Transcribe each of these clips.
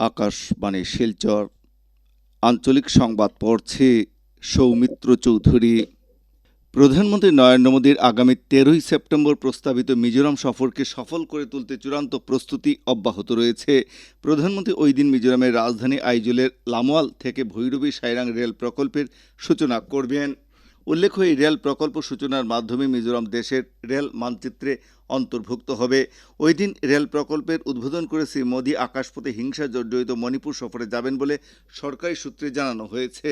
আকাশবাণী শিলচর। আঞ্চলিক সংবাদ পড়ছে সৌমিত্র চৌধুরী। প্রধানমন্ত্রী নরেন্দ্র মোদীর আগামী তেরোই সেপ্টেম্বর প্রস্তাবিত মিজোরাম সফরকে সফল করে তুলতে চূড়ান্ত প্রস্তুতি অব্যাহত রয়েছে। প্রধানমন্ত্রী ওই দিন মিজোরামের রাজধানী আইজলের লামোয়াল থেকে ভৈরবী সাইরাং রেল প্রকল্পের সূচনা করবেন। উল্লেখ্য হয়ে রেল প্রকল্প সূচনার মাধ্যমে মিজোরাম দেশের রেল মানচিত্রে অন্তর্ভুক্ত হবে। ওই দিন রেল প্রকল্পের উদ্বোধন করে শ্রী মোদী আকাশপথে হিংসা জর্জরিত মণিপুর সফরে যাবেন বলে সরকারি সূত্রে জানানো হয়েছে।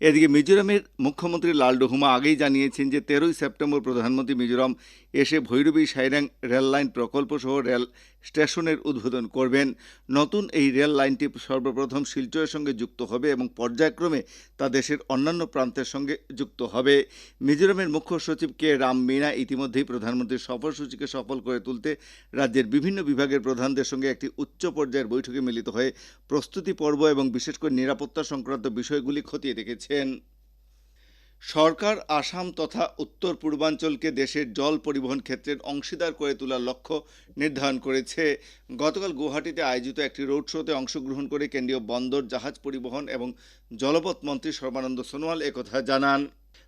এদিকে মিজোরামের মুখ্যমন্ত্রী লালডুহুমা আগেই জানিয়েছেন যে, তেরোই সেপ্টেম্বর প্রধানমন্ত্রী মিজোরাম এসে ভৈরবী সাইরাং রেল লাইন প্রকল্প সহ রেল স্টেশনের উদ্বোধন করবেন। নতুন এই রেল লাইনটি সর্বপ্রথম শিলচরের সঙ্গে যুক্ত হবে এবং পর্যায়ক্রমে তা দেশের অন্যান্য প্রান্তের সঙ্গে যুক্ত হবে। মিজোরামের মুখ্য সচিব কে রাম মিনা ইতিমধ্যেই প্রধানমন্ত্রীর সফরসূচিকে সফল করে তুলতে রাজ্যের বিভিন্ন বিভাগের প্রধানদের সঙ্গে একটি উচ্চ পর্যায়ের বৈঠকে মিলিত হয়ে প্রস্তুতি পর্ব এবং বিশেষ করে নিরাপত্তা সংক্রান্ত বিষয়গুলি খতিয়ে দেখেছেন। সরকার আসাম তথা উত্তর পূর্বাঞ্চলকে দেশের জল পরিবহন ক্ষেত্রের অংশীদার করে তোলার লক্ষ্য নির্ধারণ করেছে। গতকাল গুয়াহাটিতে আয়োজিত একটি রোড শোতে অংশগ্রহণ করে কেন্দ্রীয় বন্দর, জাহাজ পরিবহন এবং জলপথ মন্ত্রী সর্বানন্দ সোনোয়াল একথা জানান।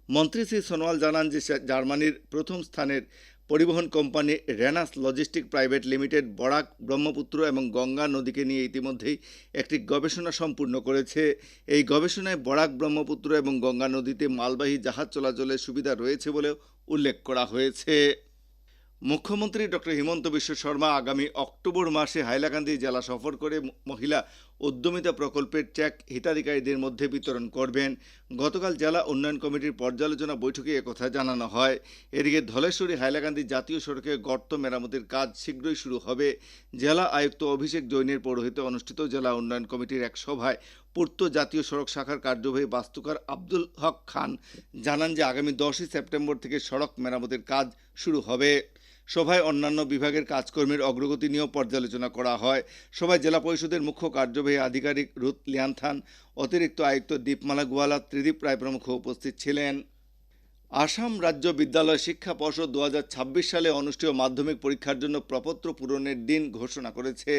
মন্ত্রী শ্রী সোনোয়াল জানান যে জার্মানির প্রথম স্থানের পরিবহন company Rhenus logistic private limited Barak, Brahmaputra এবং গঙ্গা নদীকে নিয়ে ইতিমধ্যেই একটি গবেষণা সম্পূর্ণ করেছে। এই গবেষণায় বরাক, ব্রহ্মপুত্র এবং গঙ্গা নদীতে মালবাহী জাহাজ চলাচলের সুবিধা রয়েছে বলেও উল্লেখ করা হয়েছে। মুখ্যমন্ত্রী ডক্টর হিমন্ত বিশ্ব শর্মা আগামী অক্টোবর মাসে হাইলাকান্দি জেলা সফর করে মহিলা উদ্যমিতা প্রকল্পের চেক হিতাধিকারীদের মধ্যে বিতরণ করবেন। গতকাল জেলা উন্নয়ন কমিটির পর্যালোচনা বৈঠকে একথা জানানো হয়। এদিকে ধলেশ্বরী হাইলাকান্দি জাতীয় সড়কে গর্ত মেরামতির কাজ শীঘ্রই শুরু হবে। জেলা আয়ুক্ত অভিষেক জৈনের পৌরোহিতে অনুষ্ঠিত জেলা উন্নয়ন কমিটির এক সভায় পূর্ত জাতীয় সড়ক শাখার কার্যবাহী বাস্তুকার আব্দুল হক খান জানান যে আগামী দশই সেপ্টেম্বর থেকে সড়ক মেরামতির কাজ শুরু হবে। সভায় অন্যান্য বিভাগের কাজকর্মের অগ্রগতি নিয়েও পর্যালোচনা করা হয়। সভায় জেলা পরিষদের মুখ্য কার্যবাহী আধিকারিক রুত লিয়ানথান, অতিরিক্ত আয়ুক্ত দীপমালা গোয়ালা, ত্রিদীপ রায় প্রমুখ উপস্থিত ছিলেন। আসাম রাজ্য বিদ্যালয় শিক্ষা পর্ষদ দু হাজার ছাব্বিশ সালে অনুষ্ঠেয় মাধ্যমিক পরীক্ষার জন্য প্রপত্র পূরণের দিন ঘোষণা করেছে।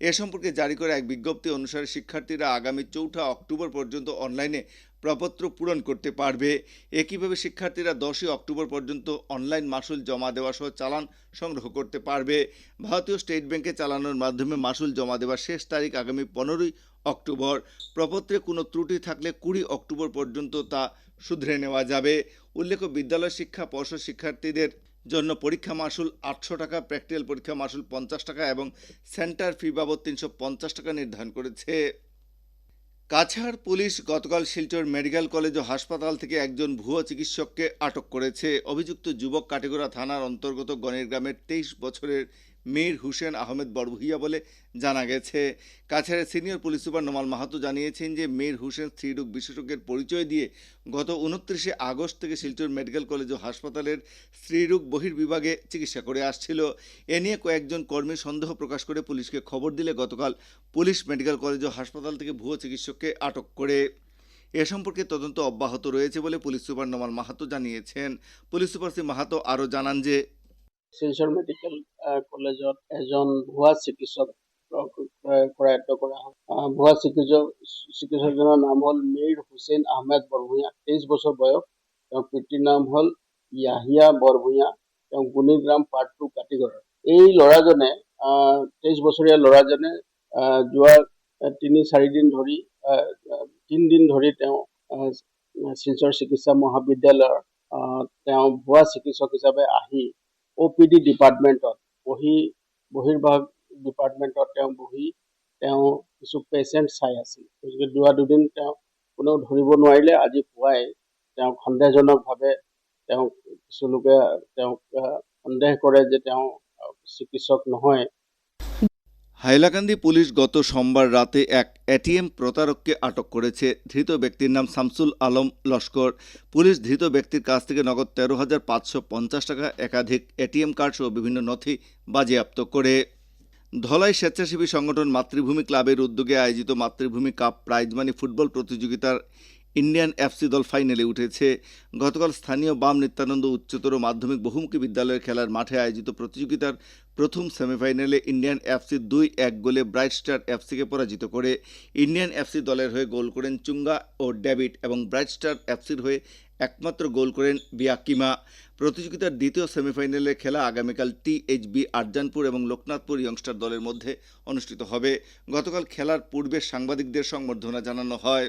এ সম্পর্কে জারি করা এক বিজ্ঞপ্তি অনুসারে শিক্ষার্থীরা আগামী চৌঠা অক্টোবর পর্যন্ত অনলাইনে প্রপত্র পূরণ করতে পারবে। একইভাবে শিক্ষার্থীরা দশই অক্টোবর পর্যন্ত অনলাইন মাসুল জমা দেওয়া সহ চালান সংগ্রহ করতে পারবে? ভারতীয় স্টেট ব্যাংকে চালানোর মাধ্যমে মাসুল জমা দেওয়ার শেষ তারিখ আগামী পনেরোই অক্টোবর। প্রপত্রে কোনো ত্রুটি থাকলে কুড়ি অক্টোবর পর্যন্ত তা শুধরে নেওয়া যাবে। উল্লেখ্য, বিদ্যালয় শিক্ষা পর্ষদ শিক্ষার্থীদের জন্য পরীক্ষা মাসুল আটশো টাকা, প্র্যাকটিক্যাল পরীক্ষা মাসুল পঞ্চাশ টাকা এবং সেন্টার ফি বাবদ তিনশো পঞ্চাশ টাকা নির্ধারণ করেছে। কাছাড় পুলিশ গতকাল শিলচর মেডিকেল কলেজ ও হাসপাতাল থেকে একজন ভুয়া চিকিৎসককে আটক করেছে। অভিযুক্ত যুবক কাটিগড়া থানার অন্তর্গত গণের গ্রামের তেইশ বছরের মীর হুসেন আহমেদ বড়ভুইয়া বলে জানা গেছে। কাছাড়ের senior police super Numal Mahatta জানিয়েছেন যে, মীর হুসেন স্ত্রীরোগ বিশেষজ্ঞের পরিচয় দিয়ে গত উনত্রিশে আগস্ট থেকে শিলচর মেডিকেল কলেজ ও হাসপাতালের স্ত্রীরোগ বহির্বিভাগে চিকিৎসা করে আসছিল। এ নিয়ে কয়েকজন কর্মী সন্দেহ প্রকাশ করে পুলিশকে খবর দিলে গতকাল পুলিশ মেডিকেল কলেজ ও হাসপাতাল থেকে ভুয়ো চিকিৎসককে আটক করে। এ সম্পর্কে তদন্ত অব্যাহত রয়েছে বলে পুলিশ সুপার নোমাল মাহাতো জানিয়েছেন। পুলিশ সুপার শ্রী মাহাতো আরও জানান যে শিলচৰ মেডিকেল কলেজত এজন ভুৱা চিকিৎসক ক্ৰয়- কৰায়ত্ব কৰা হয়। ভুৱা চিকিৎসক চিকিৎসকজনৰ নাম হ'ল মীৰ হুছেইন আহমেদ বৰভূঞা। তেইছ বছৰ বয়স। তেওঁৰ পিতৃৰ নাম হ'ল য়াহিয়া বৰভূঞা। তেওঁ গুণিগ্ৰাম পাৰ্ট টু কাটিগড়ৰ। এই ল'ৰাজনে তেইছ বছৰীয়া ল'ৰাজনে যোৱা তিনি চাৰিদিন ধৰি তিনিদিন ধৰি তেওঁ শিলচৰ চিকিৎসা মহাবিদ্যালয়ৰ তেওঁ ভুৱা চিকিৎসক হিচাপে আহি অ' পি ডি ডিপাৰ্টমেণ্টত বহি, বহিৰ্ভাগ ডিপাৰ্টমেণ্টত তেওঁ বহি, তেওঁ কিছু পেচেণ্ট চাই আছিল। গতিকে যোৱা দুদিন তেওঁ কোনেও ধৰিব নোৱাৰিলে, আজি পুৱাই তেওঁক সন্দেহজনকভাৱে তেওঁক কিছু লোকে তেওঁক সন্দেহ কৰে যে তেওঁ চিকিৎসক নহয়। হাইলাকান্দি পুলিশ গত সোমবার রাতে এক এটিএম প্রতারককে আটক করেছে ধৃত ব্যক্তির নাম শামসুল আলম লস্কর। পুলিশ ধৃত ব্যক্তির কাছ থেকে নগদ তেরো হাজার পাঁচশো পঞ্চাশ টাকা একাধিক এটিএম কার্ড সহ বিভিন্ন নথি বাজেয়াপ্ত করে। ধলাই স্বেচ্ছাসেবী সংগঠন মাতৃভূমি ক্লাবের উদ্যোগে আয়োজিত Matribhumi cup prize money football প্রতিযোগিতার ইন্ডিয়ান এফসি দল ফাইনালে উঠেছে। গতকাল স্থানীয় বাম নিত্যানন্দ উচ্চতর মাধ্যমিক বহুমুখী বিদ্যালয়ের খেলার মাঠে আয়োজিত প্রতিযোগিতার প্রথম সেমিফাইনালে ইন্ডিয়ান এফসি দুই এক গোলে ব্রাইট স্টার এফসিকে পরাজিত করে। ইন্ডিয়ান এফসি দলের হয়ে গোল করেন চুঙ্গা ও ডেভিড এবং ব্রাইট স্টার এফসির হয়ে একমাত্র গোল করেন বিয়াকিমা প্রতিযোগিতার দ্বিতীয় সেমিফাইনালে খেলা আগামীকাল টিএইচবি আরজানপুর এবং লোকনাথপুর ইয়ংস্টার দলের মধ্যে অনুষ্ঠিত হবে। গতকাল খেলার পূর্বে সাংবাদিকদের সংবর্ধনা জানানো হয়।